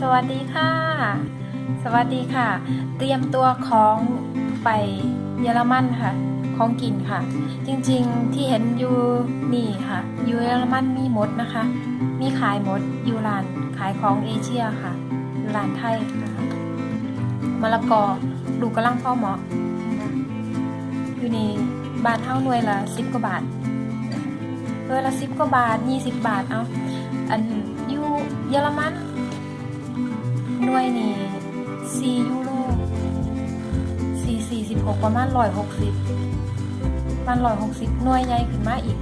สวัสดีค่ะ สวัสดีค่ะ เตรียมตัวของไปเยอรมันค่ะ ของกินค่ะ จริงๆที่เห็นอยู่นี่ค่ะอยู่เยอรมันมีหมดนะคะ มีขายหมดอยู่ร้านขายของเอเชียค่ะยูร้านไทยะะมะละกอดูกระลังพ่อหมาะนะคะอยู่นี่บาทเท่าหน่วยละสิบกว่าบาทหน่วยละสิบกว่าบาทยี่สิบบาทเอาอันอยู่เยอรมัน หน่วยนี่สี่ยูโรสี่สี่สิบหกประมาณร้อยหกสิบประมาณร้อยหกสิบหน่วยใหญ่ขึ้นมาอีก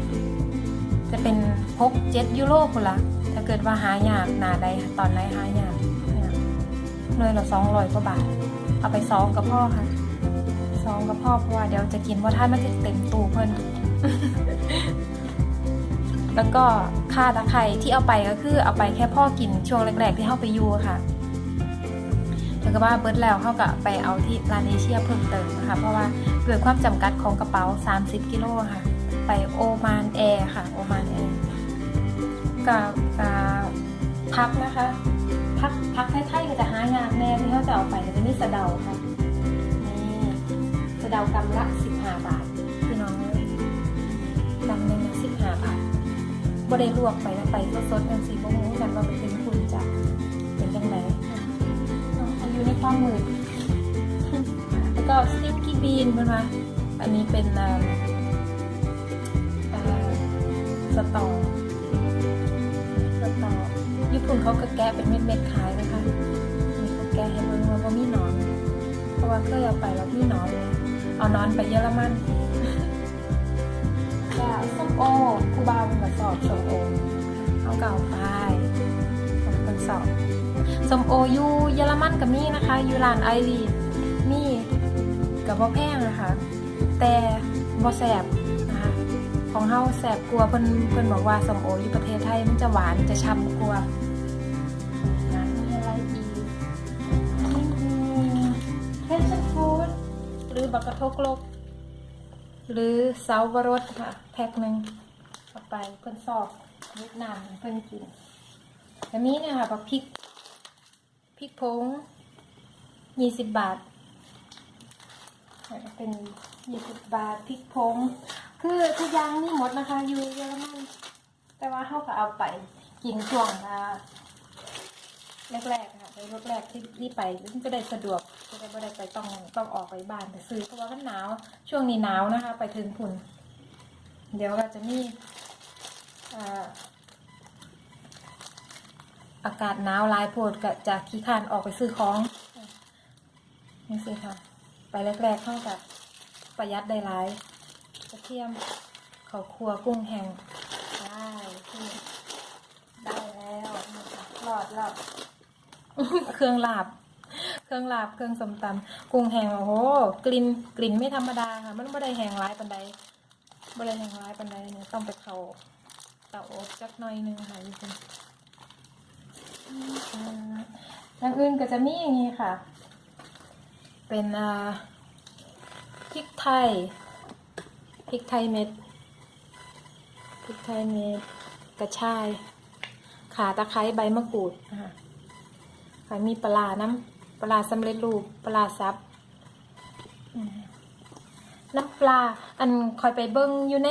จะเป็นหกเจ็ดยูโรคนละถ้าเกิดว่าหายากหนาใดตอนไหนหายากเนี่ยหน่วยละสองร้อยกว่าบาท เอาไปซองกับพ่อค่ะซองกับพ่อเพราะว่าเดี๋ยวจะกินว่าท่านมันจะเต็มตู้เพิ่นแล้วก็ค่าตะไคร้ที่เอาไปก็คือเอาไปแค่พ่อกินช่วงแรกๆที่เข้าไปยูค่ะ แล้วก็ว่าเบิร์ดแล้วเขาก็ไปเอาที่ร้านเอเชียเพิ่มเติมนะคะ เพราะว่าเกิดความจำกัดของกระเป๋า 30 กิโลค่ะ ไปโอมานแอร์ค่ะ โอมานแอร์กับพักนะคะ พักพักไทยๆก็จะหางานแน่ที่เขาจะเอาไปก็จะมีสะเดาค่ะ นี่สะเดากำละ 15 บาท พี่น้องเลยกำหนึ่งสิบห้าบาทบ่ได้ลวกไปแล้วไปสดๆกันสีบ่ฮู้กันว่ามันเป็นคุณจะเป็น อายุในความมืด แล้วก็สติ๊กกี้บีนเพื่อนมาอันนี้เป็นเอ่อเอ่อสตอสตอญี่ปุ่นเขาก็แกะเป็นเม็ดๆขายนะคะนี่เขาแกะให้เบิ่งว่ามีหนอน เพราะว่าเคยเอาไปแล้วมีหนอนเลยเอานอนไปเยอรมันก็ส้มโอผู้บ่าวมันมาสอบส้มโอเอาเก่าไปเอาคนสอบ สมโออยูเยอรมันกับมี่นะคะอยูร้านไอรีดมีกับบ่แพงนะคะ แต่บ่แสบนะคะของเฮาแสบกลัวาเพิ่นเพิ่นบอกว่าสมโออยู่ประเทศไทยมันจะหวานจะช่ำกลัวาร้านมีอะไรอีกเพชรฟูดหรือบักกะทกลก หรือเซาวรสค่ะแพ็คหนึ่งเอาไปเพิ่นสอบเวียดนามเพิ่นกินแล้วนี้เนี่ยค่ะบักพริก พริกผงยี่สิบบาท เป็นยี่สิบบาทพริกผงคือทุกอย่างนี่หมดนะคะ อยู่เยอรมันแต่ว่าเขาก็เอาไปกินช่วงอ่าแรกๆค่ะไปรถแรกที่ที่ไปมันจะได้สะดวกจะได้ไม่ได้ไปต้องต้องออกไปบ้านไปซื้อเพราะว่ามันหนาว ช่วงนี้หนาวนะคะ ไปถึงพุ่น เดี๋ยวเราจะมีอ่า อากาศหนาวหลายโพดก็จากขี้คานออกไปซื้อของนี่สิค่ะ ไปแรกๆเข้ากับประหยัดได้หลายกระเทียมข้าวคั่วกุ้งแห้งได้ที่ได้แล้วนี่ค่ะรอดรอดเครื่องลาบ เครื่องลาบเครื่องสมตำกุ้งแห้งโอ้โหกลิ่นกลิ่นไม่ธรรมดาค่ะ มันไม่ได้แห้งร้ายปันใดไม่ได้แห้งร้ายปันใดเนี่ยต้องไปเขาเตาอบจักหน่อยนึงค่ะนี่ค่ะ อย่างอื่นก็จะมีอย่างนี้ค่ะ เป็นพริกไทย พริกไทยเม็ด พริกไทยเม็ด กระชาย ขาตะไคร้ใบมะกรูดนะคะค่ะมีปลาน้ำปลาสำเร็จรูปปลาซับน้ำปลา อันคอยไปเบิ้งอยู่ใน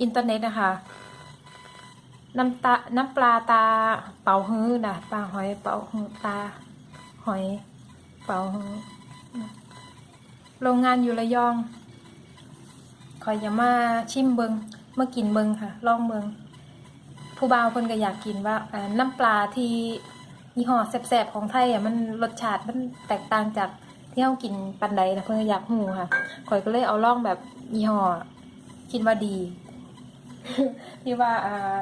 อินเทอร์เน็ตนะคะ น้ำตา น้ำปลาตาเป่าฮื้อนะปลาหอยเป่าฮื้อตา หอยเป่าฮื้อโรงงานอยู่ระยองคอยจะมาชิมเบิงมากินเบิงค่ะ ลองเบิงผู้บ่าวคนก็อยากกินว่าน้ำปลาที่ยี่ห้อแสบๆของไทยอะมันรสชาติมันแตกต่างจากที่เรากินปันใดนะเพื่อนก็อยากหูค่ะคอยก็เลยเอาล่องแบบยี่ห้อคิดว่าดีที่ว่าอ่า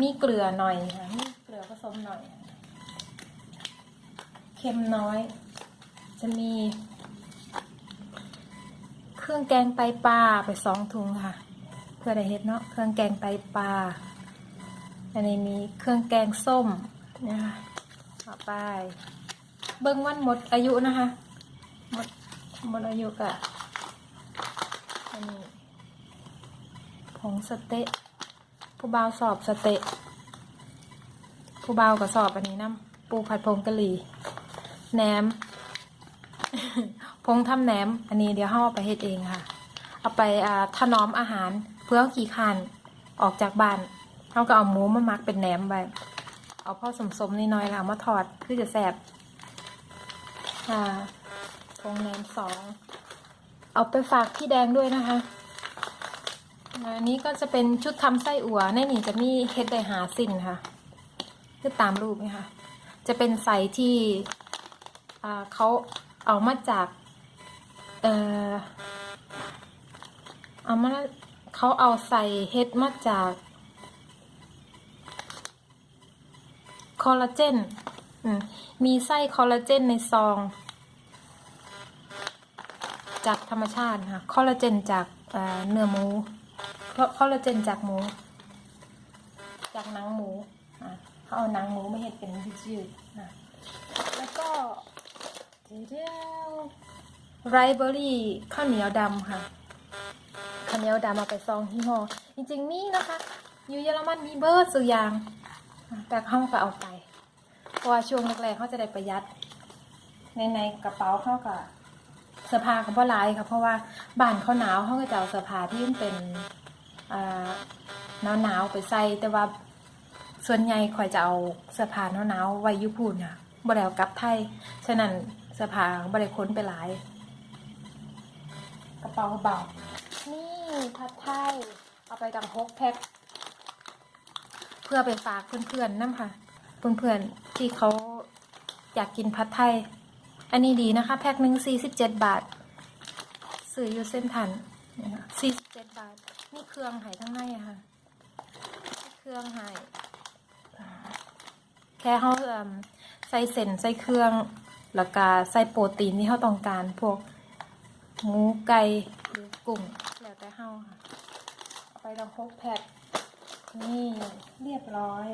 มีเกลือหน่อยค่ะมีเกลือผสมหน่อย เค็มน้อย จะมี เครื่องแกงไตปลาไปสองถุงค่ะ เพื่อได้เห็ดเนาะเครื่องแกงไตปลาอันนี้มีเครื่องแกงส้มนะคะต่อไป เบิ้งวันหมดอายุนะคะหมดหมดอายุกะอันนี้ผงสเต๊ะ ผู้บ่าวสอบสเตะผู้เบาวก็สอบอันนี้น้ำปูผัดผงกะหรี่แหนมพงทำแหนม อันนี้เดี๋ยวเฮาเอาไปเฮ็ดเองค่ะ เอาไปถนอมอาหารเพื่อขี้คร้านออกจากบ้านเฮาก็เอาหมูมามักเป็นแหนมไปเอาพ่อสมๆนิดหน่อยแล้วมาทอดคือจะแซ่บอ่าพงแหนมสองเอาไปฝากพี่แดงด้วยนะคะ อันนี้ก็จะเป็นชุดทำไส้อั่วในนี่จะมีเฮ็ดได้หาสินค่ะคือตามรูปไหมคะจะเป็นใส่ที่เขาเอามาจากเออเอามาเขาเอาใส่เฮ็ดมาจากคอลลาเจนมีไส้คอลลาเจนในซอง จากธรรมชาติค่ะ คอลลาเจนจากเเนื้อหมู คอลลาเจนจากหมู จากหนังหมูอะเขาเอาหนังหมูไม่เห็ดเป็นยืดๆนะแล้วก็เดี๋ยวไรเบอรี่ข้าวเหนียวดำค่ะข้าวเหนียวดำเอาไปซองที่ห่อจริงๆมีนะคะอยู่เยอรมันมีเบอร์สุอยาง แต่เขาก็เอาไป เพราะว่าช่วงแรกๆเขาจะได้ประหยัด ในในกระเป๋าเขาก็เสื้อผ้าเขาบ่หลายค่ะเพราะว่าบ้านเขาหนาวเขาก็จะเอาเสื้อผ้าที่มันเป็น หนาวหนาวๆไปใส่แต่ว่าส่วนใหญ่คอยจะเอาเสื้อผ้าหนาวหนาวๆไว้ยุพูนค่ะบ่ได้เอากลับไทยฉะนั้นเสื้อผ้าบ่ได้ค้นไปหลาย กระเป๋าเบานี่ผัดไทยเอาไปดังฮกแพ็คเพื่อไปฝากเพื่อนๆนั่นค่ะเพื่อนๆที่เขาอยากกินผัดไทย อันนี้ดีนะคะ แพ็คหนึ่งสี่สิบเจ็ดบาท ซื้ออยู่เส้นทันสี่สิบเจ็ดบาท นี่เครื่องหายทั้งในอะค่ะเครื่องหายแค่เขาใส่เส้นใส่เครื่องแล้วก็ใส่โปรตีนที่เขาต้องการ พวกหมูไก่หรือกุ้งแล้วแต่เขาค่ะเอาไปลองคกแพ็คนี่เรียบร้อย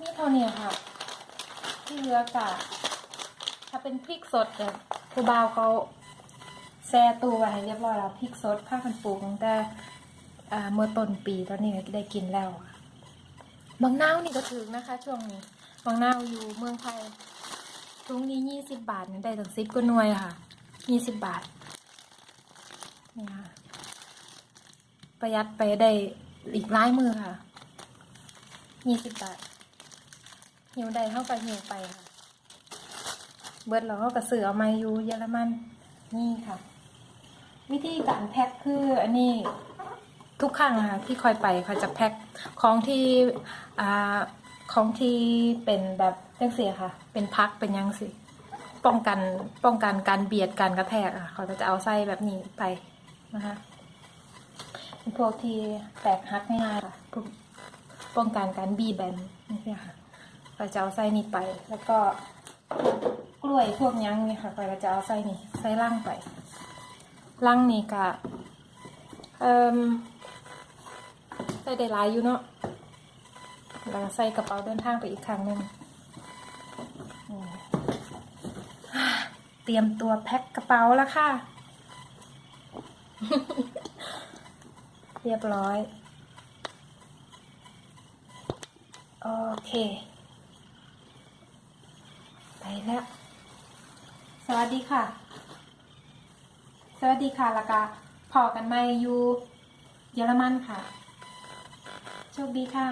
นี่เท่านี้ค่ะ ที่เหลือกะถ้าเป็นพริกสดเนี่ยครูบาวเขา แช่ตู้ไว้เรียบร้อยแล้วพริกสดผ้ากันปูตั้งแต่เมื่อต้นปีตอนนี้ได้กินแล้วบางนาวนี่ก็ถึงนะคะ ช่วงนี้บางนาวอยู่เมืองไทยถุงนี้ยี่สิบบาทเนี่ยได้ถึงสิบก็หน่วยค่ะยี่สิบบาทนี่ค่ะประหยัดไปได้อีกหลายมือค่ะยี่สิบบาทหิวใดเท่ากับหิวไปค่ะ เบิดเราก็กระสือเอามาอยู่เยอรมันนี่ค่ะ วิธีการแพ็คคืออันนี้ทุกครั้งะคะที่คอยไปเขาจะแพ็คของที่อ่าของที่เป็นแบบจังเสียค่ะ เป็นพักเป็นยังสิป้องกันป้องกันการเบียดการกระแทกอะเขาก็จะเอาไส้แบบนี้ไปนะคะเป็นพวกที่แตกหักง่ายๆค่ะป้องกันการบีแบนนี่ค่ะเขาจะเอาไส้นี้ไป แล้วก็กล้วยพวกยังนี่ค่ะก็จะเอาใส่นี่ใส่ล่างไป ล่างนี่ก็เอ่มใส่ได้หลายอยู่เนาะแล้วใส่กระเป๋าเดินทางไปอีกครั้งหนึ่งเตรียมตัวแพ็คกระเป๋าแล้วค่ะ เรียบร้อย โอเค ไปแล้ว สวัสดีค่ะ สวัสดีค่ะแล้วก็พอกันไหมอยู่เยอรมันค่ะ โชคดีค่ะ